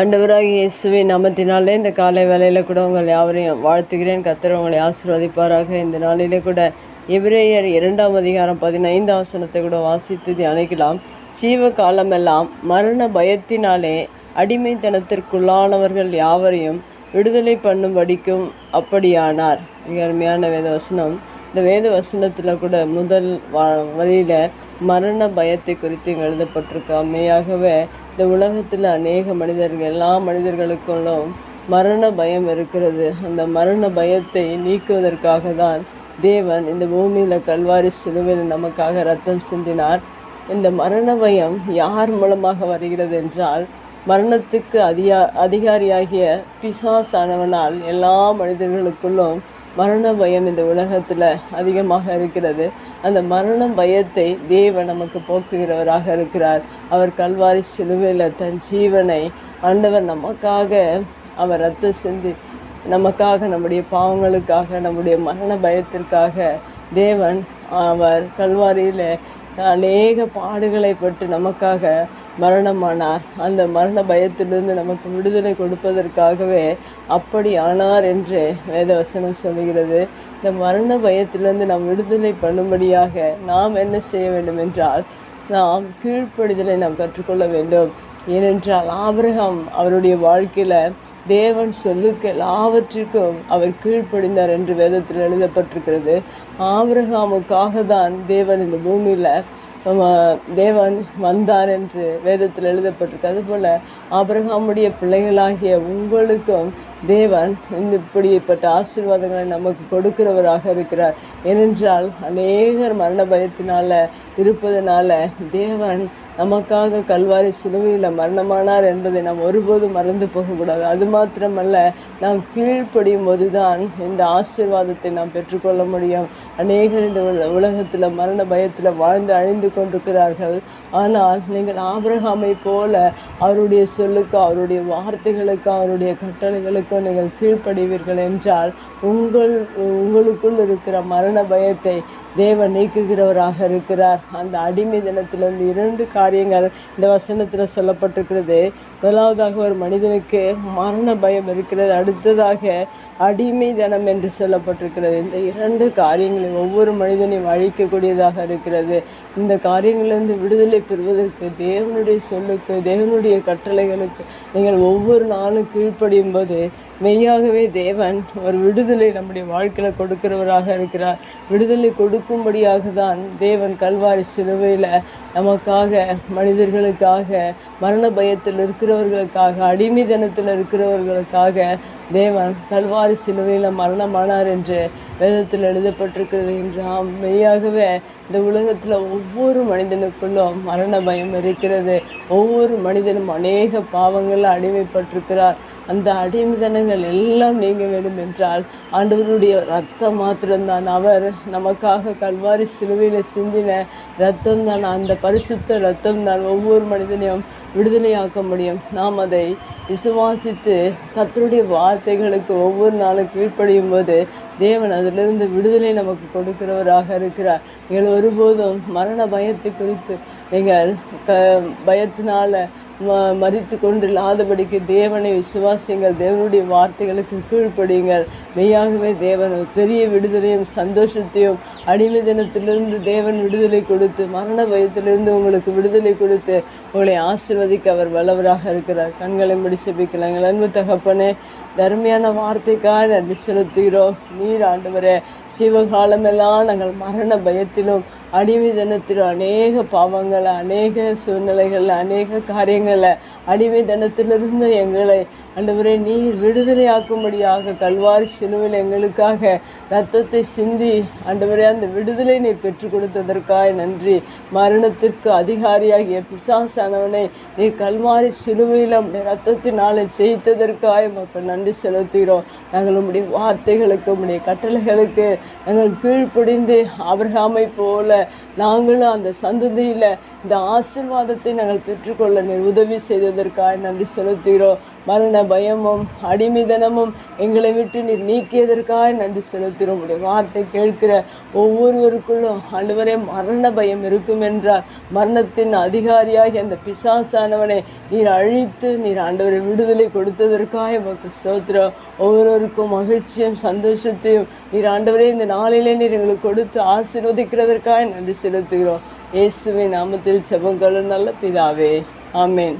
அண்டவராக இயேசுவை நாமத்தினாலே இந்த காலை வேலையில் கூட உங்கள் யாவரையும் வாழ்த்துகிறேன். கத்தர் உங்களை ஆசீர்வதிப்பாராக. இந்த நாளிலே கூட எபிரேயர் இரண்டாம் அதிகாரம் பதினைந்து ஆசனத்தை கூட வாசித்து தியானிக்கலாம். ஜீவ காலமெல்லாம் மரண பயத்தினாலே அடிமைத்தனத்திற்குள்ளானவர்கள் யாவரையும் விடுதலை பண்ணும்படிக்கும் அப்படியானார். மிக அருமையான வேத வசனம் இந்த வேத வசனத்தில் கூட முதல் வ வரியில் மரண பயத்தை குறித்து எழுதப்பட்டிருக்கு. அம்மையாகவே இந்த உலகத்தில் அநேக மனிதர்கள் எல்லா மனிதர்களுக்குள்ளும் மரண பயம் இருக்கிறது. அந்த மரண பயத்தை நீக்குவதற்காக தான் தேவன் இந்த பூமியில் கல்வாரி சிலுவையில் நமக்காக ரத்தம் சிந்தினார். இந்த மரண பயம் யார் மூலமாக வருகிறது என்றால் மரணத்துக்கு அதிகா அதிகாரியாகிய பிசாசானவனால் எல்லா மனிதர்களுக்குள்ளும் மரண பயம் இந்த உலகத்தில் அதிகமாக இருக்கிறது. அந்த மரண பயத்தை தேவன் நமக்கு போக்குகிறவராக இருக்கிறார். அவர் கல்வாரி சிலுவையில் தன் ஜீவனை ஆண்டவர் நமக்காக அவர் ரத்த சிந்தி நமக்காக நம்முடைய பாவங்களுக்காக நம்முடைய மரண பயத்திற்காக தேவன் அவர் கல்வாரியில் அநேக பாடுகளை பட்டு நமக்காக மரணமானார். அந்த மரண பயத்திலிருந்து நமக்கு விடுதலை கொடுப்பதற்காகவே அப்படி ஆனார் என்று வேதவசனம் சொல்லுகிறது. இந்த மரண பயத்திலிருந்து நாம் விடுதலை பண்ணும்படியாக நாம் என்ன செய்ய வேண்டும் என்றால் நாம் கீழ்ப்படிதலை நாம் கற்றுக்கொள்ள வேண்டும். ஏனென்றால் ஆபிரகாம் அவருடைய வாழ்க்கையில் தேவன் சொல்லுக்கு எல்லாவற்றிற்கும் அவர் கீழ்ப்படிந்தார் என்று வேதத்தில் எழுதப்பட்டிருக்கிறது. ஆபிரகாமுக்காக தான் தேவன் இந்த பூமியில் தேவன் வந்தார் என்று வேதத்தில் எழுதப்பட்டிருக்கு. அதுபோல் ஆபிரகாமுடைய பிள்ளைகளாகிய உங்களுக்கும் தேவன் இந்த இப்படிப்பட்ட ஆசீர்வாதங்களை நமக்கு கொடுக்கிறவராக இருக்கிறார். ஏனென்றால் அநேகர் மரண பயத்தினால இருப்பதனால தேவன் நமக்காக கல்வாரி சிலுவையில் மரணமானார் என்பதை நாம் ஒருபோதும் மறந்து போகக்கூடாது. அது மாத்திரமல்ல நாம் கீழ்ப்படியும் போது தான் இந்த ஆசீர்வாதத்தை நாம் பெற்றுக்கொள்ள முடியும். அநேகர் இந்த உலகத்தில் மரண பயத்தில் வாழ்ந்து அழிந்து கொண்டிருக்கிறார்கள். ஆனால் நீங்கள் ஆபிரகாமை போல அவருடைய சொல்லுக்கு அவருடைய வார்த்தைகளுக்கு அவருடைய கட்டளைகளுக்கும் நீங்கள் கீழ்ப்படிவீர்கள் என்றால் உங்கள் உங்களுக்குள் இருக்கிற மரண பயத்தை தேவன் நீக்குகிறவராக இருக்கிறார். அந்த அடிமை தினத்திலிருந்து இரண்டு காரியங்கள் இந்த வசனத்தில் சொல்லப்பட்டிருக்கிறது. முதலாவதாக ஒரு மனிதனுக்கு மரண பயம் இருக்கிறது அடுத்ததாக அடிமை தனம் என்று சொல்லப்பட்டிருக்கிறது. இந்த இரண்டு காரியங்களையும் ஒவ்வொரு மனிதனையும் அழிக்கக்கூடியதாக இருக்கிறது. இந்த காரியங்களிலிருந்து விடுதலை பெறுவதற்கு தேவனுடைய சொல்லுக்கு தேவனுடைய கட்டளைகளுக்கு நீங்கள் ஒவ்வொரு நாளும் கீழ்ப்படியும் போது மெய்யாகவே தேவன் ஒரு விடுதலை நம்முடைய வாழ்க்கையில் கொடுக்கிறவராக இருக்கிறார். விடுதலை கொடுக்கும்படியாக தான் தேவன் கல்வாரி சிலுவையில் நமக்காக மனிதர்களுக்காக மரண பயத்தில் இருக்கிறவர்களுக்காக அடிமை தினத்தில் இருக்கிறவர்களுக்காக தேவன் கல்வாரி சிலுவையில் மரணமானார் என்று வேதத்தில் எழுதப்பட்டிருக்கிறது. என்றால் மெய்யாகவே இந்த உலகத்தில் ஒவ்வொரு மனிதனுக்குள்ளும் மரண பயம் இருக்கிறது. ஒவ்வொரு மனிதனும் அநேக பாவங்களில் அடிமைப்பட்டிருக்கிறார். அந்த அடிமைதனங்கள் எல்லாம் நீங்க வேண்டும் என்றால் ஆண்டவருடைய ரத்தம் மாத்திரம்தான். அவர் நமக்காக கல்வாரி சிலுவையில் சிந்தின ரத்தம் தான் அந்த பரிசுத்த ரத்தம் தான் ஒவ்வொரு மனிதனையும் விடுதலையாக்க முடியும். நாம் அதை விசுவாசித்து கத்தருடைய வார்த்தைகளுக்கு ஒவ்வொரு நாளும் கீழ்ப்படியும் போது தேவன் அதிலிருந்து விடுதலை நமக்கு கொடுக்கிறவராக இருக்கிறார். நீங்கள் ஒருபோதும் மரண பயத்தை குறித்து நீங்கள் க பயத்தினால மறித்து கொண்டில்லாதபடிக்கு தேவனை விசுவாசிங்கள் தேவனுடைய வார்த்தைகளுக்கு கீழ்ப்படியுங்கள். மெய்யாகவே தேவன் பெரிய விடுதலையும் சந்தோஷத்தையும் அடிமை தினத்திலிருந்து தேவன் விடுதலை கொடுத்து மரண பயத்திலிருந்து உங்களுக்கு விடுதலை கொடுத்து உங்களை ஆசிர்வதிக்க அவர் வல்லவராக இருக்கிறார். கண்களை முடிச்சபிக்கலாம் எங்கள் அன்பு தகப்பனே தர்மையான வார்த்தைக்காக நன்றி செலுத்துகிறோம். நீர் ஆண்டவரே ஜீவகாலமெல்லாம் நாங்கள் மரண பயத்திலும் அடிமை தினத்தில் அநேக பாவங்களை அநேக சூழ்நிலைகளில் அநேக காரியங்களை அடிமை தனத்திலிருந்து எங்களை அண்டவரே நீர் விடுதலையாக்கும்படியாக கல்வாரி சிலுவையில் எங்களுக்காக ரத்தத்தை சிந்தி அண்டவரே அந்த விடுதலை நீர் பெற்றுக் கொடுத்ததற்காக நன்றி. மரணத்திற்கு அதிகாரியாகிய பிசாசானவனை நீர் கல்வாரி சிலுவையில் உடைய ரத்தத்தினாலே ஜெயித்ததற்காக மக்கள் நன்றி செலுத்துகிறோம். நாங்கள் உடைய வார்த்தைகளுக்கு உடைய கட்டளைகளுக்கு நாங்கள் கீழ்ப்படிந்து அபிரகாமை போல நாங்களும் அந்த சந்ததியில் இந்த ஆசிர்வாதத்தை நாங்கள் பெற்றுக்கொள்ள நீர் உதவி செய்தது செய்ததற்காக நன்றி செலுத்துகிறோம் மரண பயமும் அடிமைதனமும் எங்களை விட்டு நீர் நீக்கியதற்காக நன்றி செலுத்துகிறோம். உடைய வார்த்தை கேட்கிற ஒவ்வொருவருக்குள்ளும் ஆண்டவரே மரண பயம் இருக்கும் என்றால் மரணத்தின் அதிகாரியாகி அந்த பிசாசானவனை நீர் அழித்து நீர் ஆண்டவரை விடுதலை கொடுத்ததற்காக எமக்கு சோத்திரம் ஒவ்வொருவருக்கும் மகிழ்ச்சியும் சந்தோஷத்தையும் நீர் ஆண்டவரே இந்த நாளிலே நீர் எங்களுக்கு கொடுத்து ஆசீர்வதிக்கிறதற்காக நன்றி செலுத்துகிறோம். இயேசுவின் நாமத்தில் செபங்களும் நல்ல பிதாவே. ஆமேன்.